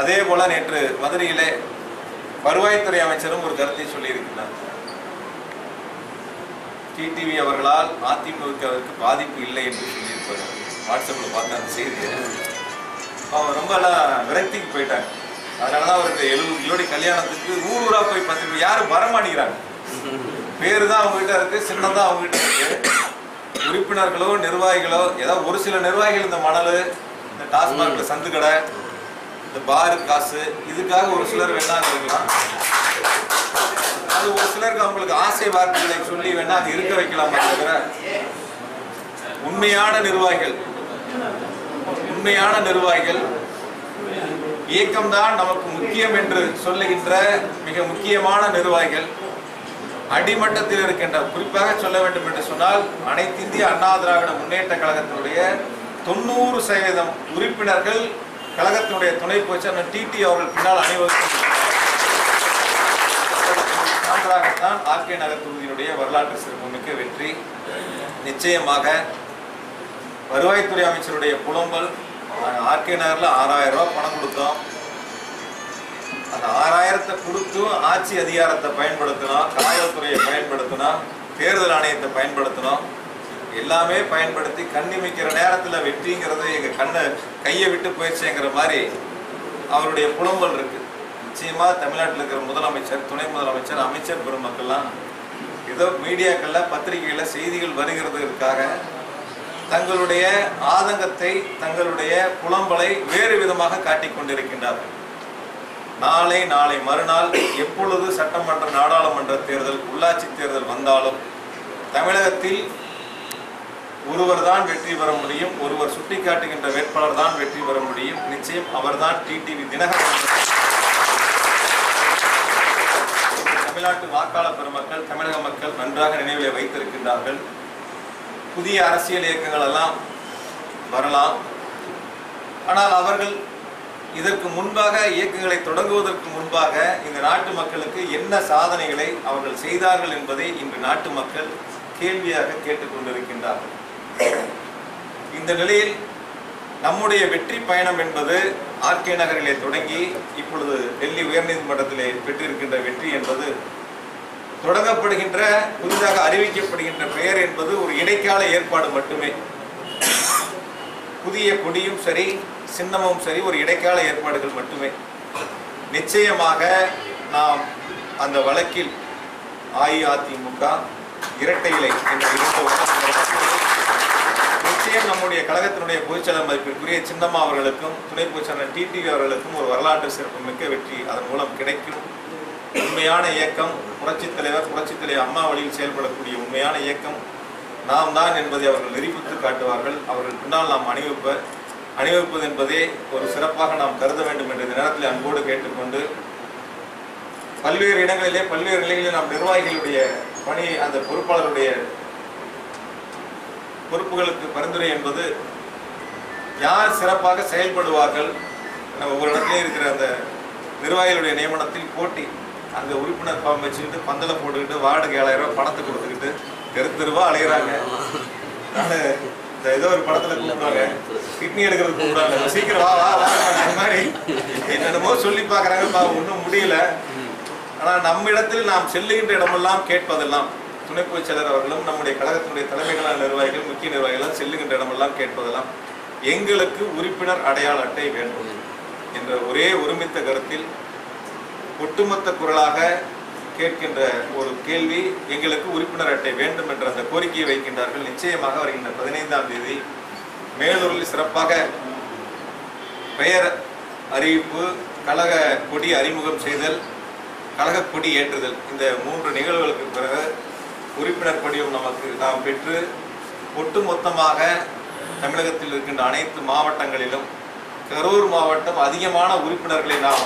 அதே போல நேற்று மதுரையிலே வருவாய்த்துறை அமைச்சரும் ஒரு கருத்தை சொல்லியிருக்கிறார். டிடிவி அவர்களால் அதிமுகவிற்கு பாதிப்பு இல்லை என்று சொல்லியிருப்பார். வாட்ஸ்அப்பில் பார்த்த அந்த செய்தியை அவங்க ரொம்ப விரக்திக்கு போயிட்டாங்க. அதனால தான் அவருக்கு எழுபது ஜோடி கல்யாணத்துக்கு ஊர் ஊரா போய் பார்த்துட்டு யாரும் வரமாட்டேங்கிறாங்க பேரு தான் அவங்ககிட்ட இருக்கு சின்னம் தான் அவங்ககிட்ட இருக்கு. உறுப்பினர்களோ நிர்வாகிகளோ ஏதாவது ஒரு சில நிர்வாகிகள் இந்த மணல் இந்த டாஸ்மாக்ல சந்து கடை இந்த பாரு காசு இதுக்காக ஒரு சிலர் வேணா இருக்கலாம். அது ஒரு சிலருக்கு அவங்களுக்கு ஆசை வார்த்தைகளை சொல்லி வேணா அது இருக்க வைக்கலாமே தவிர உண்மையான நிர்வாகிகள் உண்மையான நிர்வாகிகள் இயக்கம்தான் நமக்கு முக்கியம் என்று சொல்லுகின்ற மிக முக்கியமான நிர்வாகிகள் அடிமட்டத்தில் இருக்கின்ற குறிப்பாக சொல்ல வேண்டும் என்று சொன்னால் அனைத்து இந்திய அண்ணா திராவிட முன்னேற்ற கழகத்தினுடைய தொண்ணூறு சதவீதம் உறுப்பினர்கள் கழகத்தினுடைய துணை பொதுச்செயலர் டிடி அவர்கள் பின்னால் அணிவகுக்கும் சான்றாகத்தான் ஆர்கே நகர் தொகுதியினுடைய வரலாற்று சிறப்புமிக்க வெற்றி. நிச்சயமாக வருவாய்த்துறை அமைச்சருடைய புலம்பல் ஆர்கே நகரில் ஆறாயிரம் ரூபாய் பணம் கொடுத்தோம். அந்த ஆறாயிரத்தை கொடுத்தும் ஆட்சி அதிகாரத்தை பயன்படுத்தினோம் காவல்துறையை பயன்படுத்தினோம் தேர்தல் ஆணையத்தை பயன்படுத்தினோம். எல்லாமே பயன்படுத்தி கண்ணிமைக்கிற நேரத்தில் வெற்றிங்கிறது எங்கள் கண்ணை கையை விட்டு போயிடுச்சுங்கிற மாதிரி அவருடைய புலம்பல் இருக்குது நிச்சயமாக தமிழ்நாட்டில் இருக்கிற முதலமைச்சர் துணை முதலமைச்சர் அமைச்சர் பெருமக்கள்லாம் ஏதோ மீடியாக்களில் பத்திரிகைகள்ல செய்திகள் வருகிறதுக்காக தங்களுடைய ஆதங்கத்தை தங்களுடைய புலம்பலை வேறு விதமாக காட்டிக் கொண்டிருக்கின்றார்கள். நாளை நாளை மறுநாள் எப்பொழுது சட்டமன்ற நாடாளுமன்ற தேர்தல் உள்ளாட்சி தேர்தல் வந்தாலும் தமிழகத்தில் ஒருவர் தான் வெற்றி பெற முடியும் ஒருவர் சுட்டிக்காட்டுகின்ற வேட்பாளர் தான் வெற்றி பெற முடியும். நிச்சயம் அவர்தான் டிடிவி தினகரன் தமிழ்நாட்டு வாக்காளர் பெருமக்கள் தமிழக மக்கள் நன்றாக நினைவிலே வைத்திருக்கின்றார்கள். புதிய அரசியல் இயக்கங்கள் எல்லாம் வரலாம். ஆனால் அவர்கள் இதற்கு முன்பாக இயக்கங்களை தொடங்குவதற்கு முன்பாக இந்த நாட்டு மக்களுக்கு என்ன சாதனைகளை அவர்கள் செய்தார்கள் என்பதை இன்று நாட்டு மக்கள் கேள்வியாக கேட்டுக்கொண்டிருக்கின்றார்கள். இந்த நிலையில் நம்முடைய வெற்றி பயணம் என்பது ஆர்கே நகரிலே தொடங்கி இப்பொழுது டெல்லி உயர்நீதிமன்றத்திலே பெற்றிருக்கின்ற வெற்றி என்பது தொடங்கப்படுகின்ற புதிதாக அறிவிக்கப்படுகின்ற பெயர் என்பது ஒரு இடைக்கால ஏற்பாடு மட்டுமே. புதிய கொடியும் சரி சின்னமும் சரி ஒரு இடைக்கால ஏற்பாடுகள் மட்டுமே. நிச்சயமாக நாம் அந்த வழக்கில் அஇஅதிமுக இரட்டை இலை என்ற நிச்சயம் நம்முடைய கழகத்தினுடைய பொதுச்செயலர் மதிப்பிற்குரிய சின்னம்மா அவர்களுக்கும் துணை பொதுச்செயலர் டிடிவி அவர்களுக்கும் ஒரு வரலாற்று சிறப்புமிக்க வெற்றி அதன் மூலம் கிடைக்கும். உண்மையான இயக்கம் புரட்சித் தலைவர் புரட்சித் தலைவர் அம்மா வழியில் செயல்படக்கூடிய உண்மையான இயக்கம். நாம் தான் என்பதை அவர்கள் நிரூபித்து காட்டுவார்கள். அவர்கள் பின்னால் நாம் அணிவிப்ப அணிவிப்பது என்பதே ஒரு சிறப்பாக நாம் கருத வேண்டும் என்ற நேரத்தில் அன்போடு கேட்டுக்கொண்டு பல்வேறு இடங்களிலே பல்வேறு நிலைகளில் நாம் நிர்வாகிகளுடைய பணி அந்த பொறுப்பாளருடைய பொறுப்புகளுக்கு பரிந்துரை என்பது யார் சிறப்பாக செயல்படுவார்கள் ஒவ்வொரு இடத்துலையும் இருக்கிற அந்த நிர்வாகிகளுடைய நியமனத்தில் போட்டி அங்கே உறுப்பினர் ஃபார்ம் வச்சுக்கிட்டு பந்தலை போட்டுக்கிட்டு வார்டுக்கு ஏழாயிரம் ரூபாய் பணத்தை கொடுத்துக்கிட்டு தெரு தெருவா அலைகிறாங்க இந்த ஏதோ ஒரு படத்துல கூப்பிடுவாங்க. கிட்னி எடுக்கிறது கூப்பிடுறாங்க சீக்கிரம் வா வா வா மாதிரி என்னென்னமோ சொல்லி பார்க்குறாங்கப்பா ஒன்றும் முடியல. ஆனால் நம்ம இடத்தில் நாம் செல்லுகின்ற இடமெல்லாம் கேட்பதெல்லாம் துணை பொதுச் செயலர் அவர்களும் நம்முடைய கழகத்தினுடைய தலைமைகளான நிர்வாகிகள் முக்கிய நிர்வாகிகள் செல்லுகின்ற இடமெல்லாம் கேட்பதெல்லாம் எங்களுக்கு உறுப்பினர் அடையாள அட்டை வேண்டும் என்ற ஒரே ஒருமித்த கருத்தில் ஒட்டுமொத்த குரலாக கேட்கின்ற ஒரு கேள்வி எங்களுக்கு உறுப்பினர் அட்டை வேண்டும் என்ற அந்த கோரிக்கையை வைக்கின்றார்கள். நிச்சயமாக வருகின்ற பதினைந்தாம் தேதி மேலூரில் சிறப்பாக பெயர் அறிவிப்பு கழக கொடி அறிமுகம் செய்தல் கழக கொடி ஏற்றுதல். இந்த மூன்று நிகழ்வுகளுக்கு பிறகு உறுப்பினர் படிவம் நமக்கு நாம் பெற்று ஒட்டுமொத்தமாக தமிழகத்தில் இருக்கின்ற அனைத்து மாவட்டங்களிலும் கரூர் மாவட்டம் அதிகமான உறுப்பினர்களை நாம்